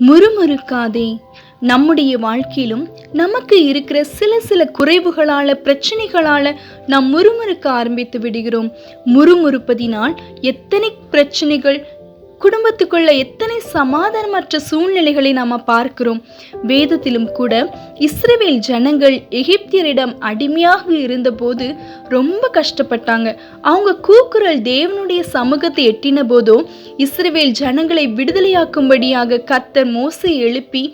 முறுமுறுக்காதே. நம்முடைய வாழ்க்கையிலும் நமக்கு இருக்கிற சில சில குறைவுகளால பிரச்சனைகளால நாம் முறுமுறுக்க ஆரம்பித்து விடுகிறோம். முறுமுறுப்பதினால் எத்தனை பிரச்சனைகள் குடும்பத்துக்குள்ள எத்தனை சமாதானமற்ற சூழ்நிலைகளை நாம பார்க்கிறோம். வேதத்திலும் கூட இஸ்ரேவேல் ஜனங்கள் எகிப்தியரிடம் அடிமையாக இருந்தபோது ரொம்ப கஷ்டப்பட்டாங்க. அவங்க கூக்குரல் தேவனுடைய சமூகத்தை எட்டின போதோ இஸ்ரேவேல் ஜனங்களை விடுதலையாக்கும்படியாக கத்தர் மோசை எழுப்பி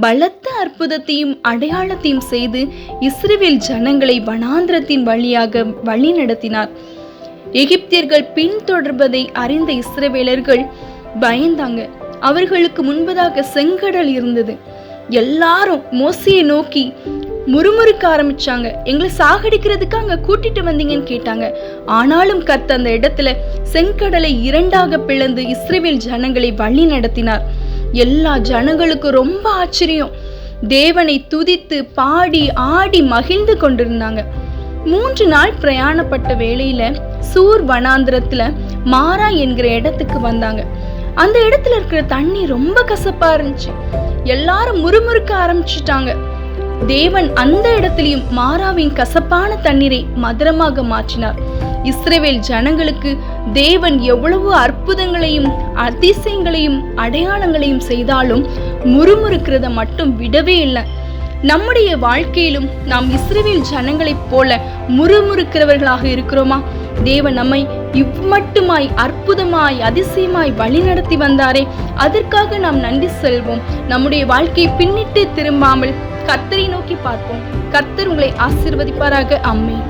பலத்த அற்புதத்தையும் அடையாளத்தையும் செய்து இஸ்ரேவேல் ஜனங்களை வனாந்திரத்தின் வழியாக வழி நடத்தினார் எகிப்தியர்கள் பின்தொடர்வதை அறிந்த இஸ்ரவேலர்கள் பயந்தாங்க. அவர்களுக்கு முன்பதாக செங்கடல் இருந்தது. எல்லாரும் மோசியை நோக்கி முறுமுறுக்க ஆரம்பிச்சாங்க. எங்களை சாகடிக்கிறதுக்கு அங்க கூட்டிட்டு வந்தீங்கன்னு கேட்டாங்க. ஆனாலும் கர்த்த அந்த இடத்துல செங்கடலை இரண்டாக பிளந்து இஸ்ரேவேல் ஜனங்களை வழி நடத்தினார். எல்லா ஜனங்களுக்கும் ரொம்ப ஆச்சரியம். தேவனை துதித்து பாடி ஆடி மகிழ்ந்து கொண்டிருந்தாங்க. மூன்று நாள் பிரயாணப்பட்ட வேளையில சூர் வனாந்திரத்துல மாரா என்கிற இடத்துக்கு வந்தாங்க. அந்த இடத்துல இருக்கிற தண்ணி ரொம்ப கசப்பா இருந்துச்சு. எல்லாரும் முறுமுறுக்க ஆரம்பிச்சிட்டாங்க. தேவன் அந்த இடத்திலையும் மாறாவின் கசப்பான தண்ணீரை மதுரமாக மாற்றினார். இஸ்ரேவேல் ஜனங்களுக்கு தேவன் எவ்வளவு அற்புதங்களையும் அதிசயங்களையும் அடையாளங்களையும் செய்தாலும் முறுமுறுக்கிறத மட்டும் விடவே இல்லை. நம்முடைய வாழ்க்கையிலும் நாம் இஸ்ரவேல் ஜனங்களைப் போல முறுமுறுக்கிறவர்களாக இருக்கிறோமா? தேவன் நம்மை இவ்வட்டுமாய் அற்புதமாய் அதிசயமாய் வழி நடத்தி வந்தாரே. அதற்காக நாம் நன்றி செல்வோம். நம்முடைய வாழ்க்கையை பின்னிட்டு திரும்பாமல் கர்த்தரை நோக்கி பார்ப்போம். கர்த்தர் உங்களை ஆசிர்வதிப்பாராக. அம்மே